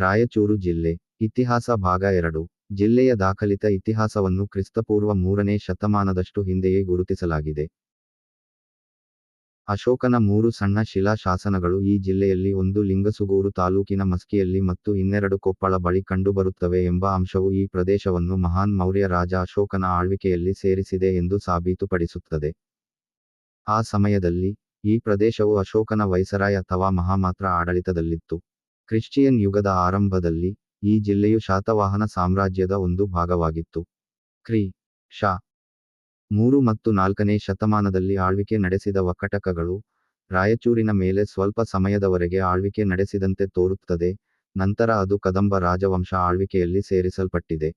ರಾಯಚೂರು ಜಿಲ್ಲೆ, ಇತಿಹಾಸ ಭಾಗ ಎರಡು. ಜಿಲ್ಲೆಯ ದಾಖಲಿತ ಇತಿಹಾಸವನ್ನು ಕ್ರಿಸ್ತಪೂರ್ವ ಮೂರನೇ ಶತಮಾನದಷ್ಟು ಹಿಂದೆಯೇ ಗುರುತಿಸಲಾಗಿದೆ. ಅಶೋಕನ ಮೂರು ಸಣ್ಣ ಶಿಲಾ ಶಾಸನಗಳು ಈ ಜಿಲ್ಲೆಯಲ್ಲಿ ಒಂದು ಲಿಂಗಸುಗೂರು ತಾಲೂಕಿನ ಮಸ್ಕಿಯಲ್ಲಿ ಮತ್ತು ಇನ್ನೆರಡು ಕೊಪ್ಪಳ ಬಳಿ ಕಂಡುಬರುತ್ತವೆ ಎಂಬ ಅಂಶವು ಈ ಪ್ರದೇಶವನ್ನು ಮಹಾನ್ ಮೌರ್ಯ ರಾಜ ಅಶೋಕನ ಆಳ್ವಿಕೆಯಲ್ಲಿ ಸೇರಿಸಿದೆ ಎಂದು ಸಾಬೀತುಪಡಿಸುತ್ತದೆ. ಆ ಸಮಯದಲ್ಲಿ ಈ ಪ್ರದೇಶವು ಅಶೋಕನ ವೈಸರಾಯ್ ಅಥವಾ ಮಹಾಮಾತ್ರ ಆಡಳಿತದಲ್ಲಿತ್ತು. ಕ್ರಿಶ್ಚಿಯನ್ ಯುಗದ ಆರಂಭದಲ್ಲಿ ಈ ಜಿಲ್ಲೆಯು ಶಾತವಾಹನ ಸಾಮ್ರಾಜ್ಯದ ಒಂದು ಭಾಗವಾಗಿತ್ತು. ಕ್ರಿ. ಶಾ. ಮೂರು ಮತ್ತು ನಾಲ್ಕನೇ ಶತಮಾನದಲ್ಲಿ ಆಳ್ವಿಕೆ ನಡೆಸಿದ ಒಕ್ಕಟಕಗಳು ರಾಯಚೂರಿನ ಮೇಲೆ ಸ್ವಲ್ಪ ಸಮಯದವರೆಗೆ ಆಳ್ವಿಕೆ ನಡೆಸಿದಂತೆ ತೋರುತ್ತದೆ, ನಂತರ ಅದು ಕದಂಬ ರಾಜವಂಶ ಆಳ್ವಿಕೆಯಲ್ಲಿ ಸೇರಿಸಲ್ಪಟ್ಟಿದೆ.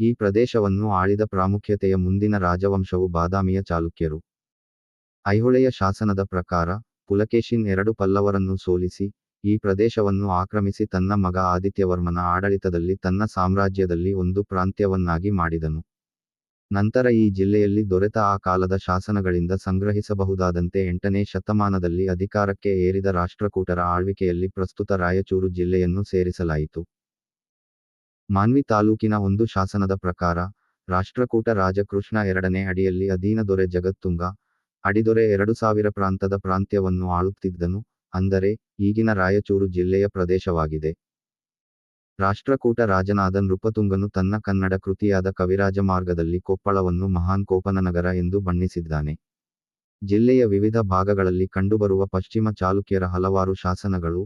ಈ ಪ್ರದೇಶವನ್ನು ಆಳಿದ ಪ್ರಾಮುಖ್ಯತೆಯ ಮುಂದಿನ ರಾಜವಂಶವು ಬಾದಾಮಿಯ ಚಾಲುಕ್ಯರು. ಐಹೊಳೆಯ ಶಾಸನದ ಪ್ರಕಾರ ಪುಲಕೇಶಿನ್ ಎರಡು ಪಲ್ಲವರನ್ನು ಸೋಲಿಸಿ ಈ ಪ್ರದೇಶವನ್ನು ಆಕ್ರಮಿಸಿ ತನ್ನ ಮಗ ಆದಿತ್ಯವರ್ಮನ ಆಡಳಿತದಲ್ಲಿ ತನ್ನ ಸಾಮ್ರಾಜ್ಯದಲ್ಲಿ ಒಂದು ಪ್ರಾಂತ್ಯವನ್ನಾಗಿ ಮಾಡಿದನು. ನಂತರ ಈ ಜಿಲ್ಲೆಯಲ್ಲಿ ದೊರೆತ ಆ ಕಾಲದ ಶಾಸನಗಳಿಂದ ಸಂಗ್ರಹಿಸಬಹುದಾದಂತೆ ಎಂಟನೇ ಶತಮಾನದಲ್ಲಿ ಅಧಿಕಾರಕ್ಕೆ ಏರಿದ ರಾಷ್ಟ್ರಕೂಟರ ಆಳ್ವಿಕೆಯಲ್ಲಿ ಪ್ರಸ್ತುತ ರಾಯಚೂರು ಜಿಲ್ಲೆಯನ್ನು ಸೇರಿಸಲಾಯಿತು. ಮಾನ್ವಿ ತಾಲೂಕಿನ ಒಂದು ಶಾಸನದ ಪ್ರಕಾರ, ರಾಷ್ಟ್ರಕೂಟ ರಾಜಕೃಷ್ಣ ಎರಡನೇ ಅಡಿಯಲ್ಲಿ ಅಧೀನ ದೊರೆ ಜಗತ್ತುಂಗ, ಅಡಿದೊರೆ ಎರಡು ಸಾವಿರ ಪ್ರಾಂತದ ಪ್ರಾಂತ್ಯವನ್ನು ಆಳುತ್ತಿದ್ದನು. ಅಂದರೆ ಈಗಿನ ರಾಯಚೂರು ಜಿಲ್ಲೆಯ ಪ್ರದೇಶವಾಗಿದೆ. ರಾಷ್ಟ್ರಕೂಟ ರಾಜನಾದ ನೃಪತುಂಗನು ತನ್ನ ಕನ್ನಡ ಕೃತಿಯಾದ ಕವಿರಾಜ ಮಾರ್ಗದಲ್ಲಿ ಕೊಪ್ಪಳವನ್ನು ಮಹಾನ್ ಕೋಪನನಗರ ಎಂದು ಬಣ್ಣಿಸಿದ್ದಾನೆ. ಜಿಲ್ಲೆಯ ವಿವಿಧ ಭಾಗಗಳಲ್ಲಿ ಕಂಡುಬರುವ ಪಶ್ಚಿಮ ಚಾಲುಕ್ಯರ ಹಲವಾರು ಶಾಸನಗಳು,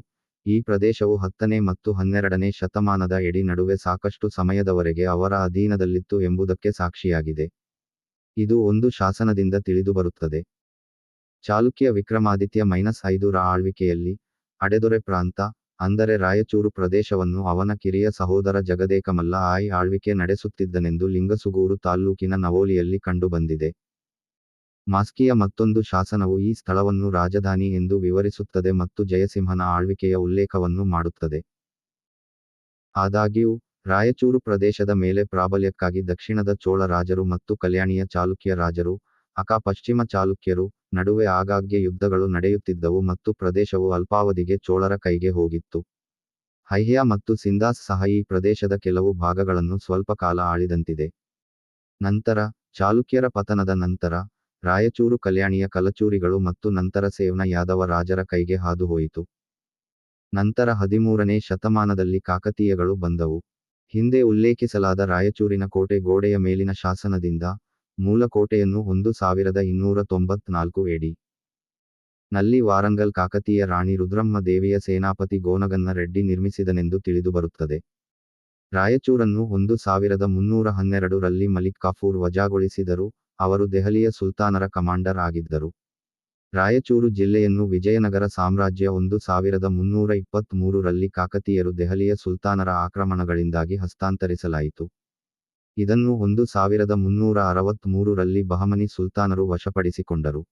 ಈ ಪ್ರದೇಶವು ಹತ್ತನೇ ಮತ್ತು ಹನ್ನೆರಡನೇ ಶತಮಾನದ ಎಡಿ ನಡುವೆ ಸಾಕಷ್ಟು ಸಮಯದವರೆಗೆ ಅವರ ಅಧೀನದಲ್ಲಿತ್ತು ಎಂಬುದಕ್ಕೆ ಸಾಕ್ಷಿಯಾಗಿದೆ. ಇದು ಒಂದು ಶಾಸನದಿಂದ ತಿಳಿದುಬರುತ್ತದೆ. ಚಾಲುಕ್ಯ ವಿಕ್ರಮಾದಿತ್ಯ ಮೈನಸ್ ಐದೂರ ಆಳ್ವಿಕೆಯಲ್ಲಿ ಅಡೆದೊರೆ ಪ್ರಾಂತ, ಅಂದರೆ ರಾಯಚೂರು ಪ್ರದೇಶವನ್ನು ಅವನ ಕಿರಿಯ ಸಹೋದರ ಜಗದೇಕಮಲ್ಲ ಆಯ್ ಆಳ್ವಿಕೆ ನಡೆಸುತ್ತಿದ್ದನೆಂದು ಲಿಂಗಸುಗೂರು ತಾಲ್ಲೂಕಿನ ನವೋಲಿಯಲ್ಲಿ ಕಂಡುಬಂದಿದೆ ಮಾಸ್ಕಿಯ ಮತ್ತೊಂದು ಶಾಸನವು ಈ ಸ್ಥಳವನ್ನು ರಾಜಧಾನಿ ಎಂದು ವಿವರಿಸುತ್ತದೆ ಮತ್ತು ಜಯಸಿಂಹನ ಆಳ್ವಿಕೆಯ ಉಲ್ಲೇಖವನ್ನು ಮಾಡುತ್ತದೆ. ಆದಾಗ್ಯೂ, ರಾಯಚೂರು ಪ್ರದೇಶದ ಮೇಲೆ ಪ್ರಾಬಲ್ಯಕ್ಕಾಗಿ ದಕ್ಷಿಣದ ಚೋಳ ರಾಜರು ಮತ್ತು ಕಲ್ಯಾಣಿಯ ಚಾಲುಕ್ಯ ರಾಜರು ಅಕ ಪಶ್ಚಿಮ ಚಾಲುಕ್ಯರು ನಡುವೆ ಆಗಾಗ್ಗೆ ಯುದ್ಧಗಳು ನಡೆಯುತ್ತಿದ್ದವು ಮತ್ತು ಪ್ರದೇಶವು ಅಲ್ಪಾವಧಿಗೆ ಚೋಳರ ಕೈಗೆ ಹೋಗಿತ್ತು. ಹೈಹ್ಯ ಮತ್ತು ಸಿಂದಾಸ್ ಸಹ ಈ ಪ್ರದೇಶದ ಕೆಲವು ಭಾಗಗಳನ್ನು ಸ್ವಲ್ಪ ಕಾಲ ಆಳಿದಂತಿದೆ. ನಂತರ, ಚಾಲುಕ್ಯರ ಪತನದ ನಂತರ, ರಾಯಚೂರು ಕಲ್ಯಾಣಿಯ ಕಲಚೂರಿಗಳು ಮತ್ತು ನಂತರ ಸೇವನ ಯಾದವ ರಾಜರ ಕೈಗೆ ಹಾದುಹೋಯಿತು. ನಂತರ ಹದಿಮೂರನೇ ಶತಮಾನದಲ್ಲಿ ಕಾಕತೀಯಗಳು ಬಂದವು. ಹಿಂದೆ ಉಲ್ಲೇಖಿಸಲಾದ ರಾಯಚೂರಿನ ಕೋಟೆ ಗೋಡೆಯ ಮೇಲಿನ ಶಾಸನದಿಂದ ಮೂಲ ಕೋಟೆಯನ್ನು ಒಂದು ಸಾವಿರದ ಇನ್ನೂರ ತೊಂಬತ್ನಾಲ್ಕು ಎಡಿ. ನಲ್ಲಿ ವಾರಂಗಲ್ ಕಾಕತೀಯ ರಾಣಿ ರುದ್ರಮ್ಮ ದೇವಿಯ ಸೇನಾಪತಿ ಗೋನಗನ್ನ ರೆಡ್ಡಿ ನಿರ್ಮಿಸಿದನೆಂದು ತಿಳಿದುಬರುತ್ತದೆ. ರಾಯಚೂರನ್ನು ಒಂದು ಸಾವಿರದ ಮುನ್ನೂರ ಹನ್ನೆರಡು ರಲ್ಲಿ ಮಲಿಕ್ ಕಾಫೂರ್ ವಜಾಗೊಳಿಸಿದರು, ಅವರು ದೆಹಲಿಯ ಸುಲ್ತಾನರ ಕಮಾಂಡರ್ ಆಗಿದ್ದರು. ರಾಯಚೂರು ಜಿಲ್ಲೆಯನ್ನು ವಿಜಯನಗರ ಸಾಮ್ರಾಜ್ಯ ಒಂದು ಸಾವಿರದ ಮುನ್ನೂರ ಇಪ್ಪತ್ತ್ ರಲ್ಲಿ ಕಾಕತೀಯರು ದೆಹಲಿಯ ಸುಲ್ತಾನರ ಆಕ್ರಮಣಗಳಿಂದಾಗಿ ಹಸ್ತಾಂತರಿಸಲಾಯಿತು. ಇದನ್ನು ಒಂದು ಸಾವಿರದ ಮುನ್ನೂರ ಅರವತ್ತ್ ರಲ್ಲಿ ಬಹಮನಿ ಸುಲ್ತಾನರು ವಶಪಡಿಸಿಕೊಂಡರು.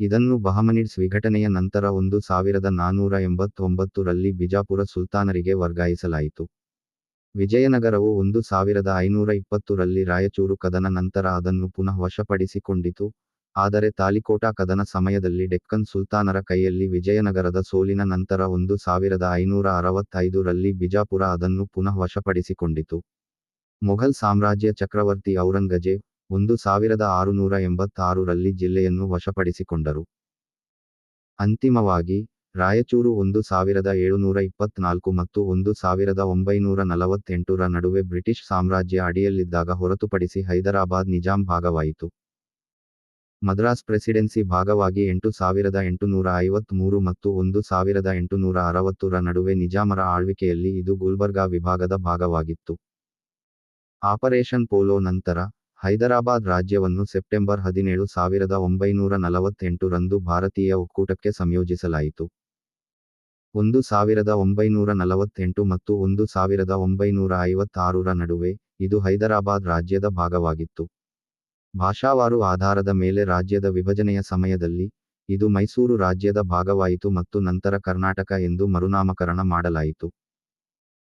ಇದನ್ನು ಬಹಮನಿಡ್ಸ್ ವಿಘಟನೆಯ ನಂತರ ಒಂದು ಸಾವಿರದ ನಾನೂರ ಎಂಬತ್ತೊಂಬತ್ತು ರಲ್ಲಿ ಬಿಜಾಪುರ ಸುಲ್ತಾನರಿಗೆ ವರ್ಗಾಯಿಸಲಾಯಿತು. ವಿಜಯನಗರವು ಒಂದು ಸಾವಿರದ ಐನೂರ ಇಪ್ಪತ್ತು ರಲ್ಲಿ ರಾಯಚೂರು ಕದನ ನಂತರ ಅದನ್ನು ಪುನಃ ವಶಪಡಿಸಿಕೊಂಡಿತು. ಆದರೆ ತಾಲಿಕೋಟಾ ಕದನ ಸಮಯದಲ್ಲಿ ಡೆಕ್ಕನ್ ಸುಲ್ತಾನರ ಕೈಯಲ್ಲಿ ವಿಜಯನಗರದ ಸೋಲಿನ ನಂತರ ಒಂದು ಸಾವಿರದ ಐನೂರ ಅರವತ್ತೈದು ರಲ್ಲಿ ಬಿಜಾಪುರ ಅದನ್ನು ಪುನಃ ವಶಪಡಿಸಿಕೊಂಡಿತು. ಮೊಘಲ್ ಸಾಮ್ರಾಜ್ಯ ಚಕ್ರವರ್ತಿ ಔರಂಗಜೇಬ್ ಒಂದು ಸಾವಿರದ ಆರುನೂರ ಎಂಬತ್ತಾರರಲ್ಲಿ ಜಿಲ್ಲೆಯನ್ನು ವಶಪಡಿಸಿಕೊಂಡರು. ಅಂತಿಮವಾಗಿ, ರಾಯಚೂರು ಒಂದು ಸಾವಿರದ ಏಳುನೂರ ಇಪ್ಪತ್ನಾಲ್ಕು ಮತ್ತು ಒಂದು ಸಾವಿರದ ಒಂಬೈನೂರ ನಲವತ್ತೆಂಟರ ನಡುವೆ ಬ್ರಿಟಿಷ್ ಸಾಮ್ರಾಜ್ಯ ಅಡಿಯಲ್ಲಿದ್ದಾಗ ಹೊರತುಪಡಿಸಿ ಹೈದರಾಬಾದ್ ನಿಜಾಂ ಭಾಗವಾಯಿತು. ಮದ್ರಾಸ್ ಪ್ರೆಸಿಡೆನ್ಸಿ ಭಾಗವಾಗಿ ಎಂಟು ಸಾವಿರದ ಎಂಟುನೂರ ಐವತ್ತ್ ಮೂರು ಮತ್ತು ಒಂದು ಸಾವಿರದ ಎಂಟುನೂರ ಅರವತ್ತರ ನಡುವೆ ನಿಜಾಮರ ಆಳ್ವಿಕೆಯಲ್ಲಿ ಇದು ಗುಲ್ಬರ್ಗಾ ವಿಭಾಗದ ಭಾಗವಾಗಿತ್ತು. ಆಪರೇಷನ್ ಪೋಲೋ ನಂತರ ಹೈದರಾಬಾದ್ ರಾಜ್ಯವನ್ನು ಸೆಪ್ಟೆಂಬರ್ ಹದಿನೇಳು ಸಾವಿರದ ಒಂಬೈನೂರ ನಲವತ್ತೆಂಟು ರಂದು ಭಾರತೀಯ ಒಕ್ಕೂಟಕ್ಕೆ ಸಂಯೋಜಿಸಲಾಯಿತು. ಒಂದು ಸಾವಿರದ ಒಂಬೈನೂರ ನಲವತ್ತೆಂಟು ಮತ್ತು ಒಂದು ಸಾವಿರದ ಒಂಬೈನೂರ ಐವತ್ತಾರರ ನಡುವೆ ಇದು ಹೈದರಾಬಾದ್ ರಾಜ್ಯದ ಭಾಗವಾಗಿತ್ತು. ಭಾಷಾವಾರು ಆಧಾರದ ಮೇಲೆ ರಾಜ್ಯದ ವಿಭಜನೆಯ ಸಮಯದಲ್ಲಿ ಇದು ಮೈಸೂರು ರಾಜ್ಯದ ಭಾಗವಾಯಿತು ಮತ್ತು ನಂತರ ಕರ್ನಾಟಕ ಎಂದು ಮರುನಾಮಕರಣ ಮಾಡಲಾಯಿತು.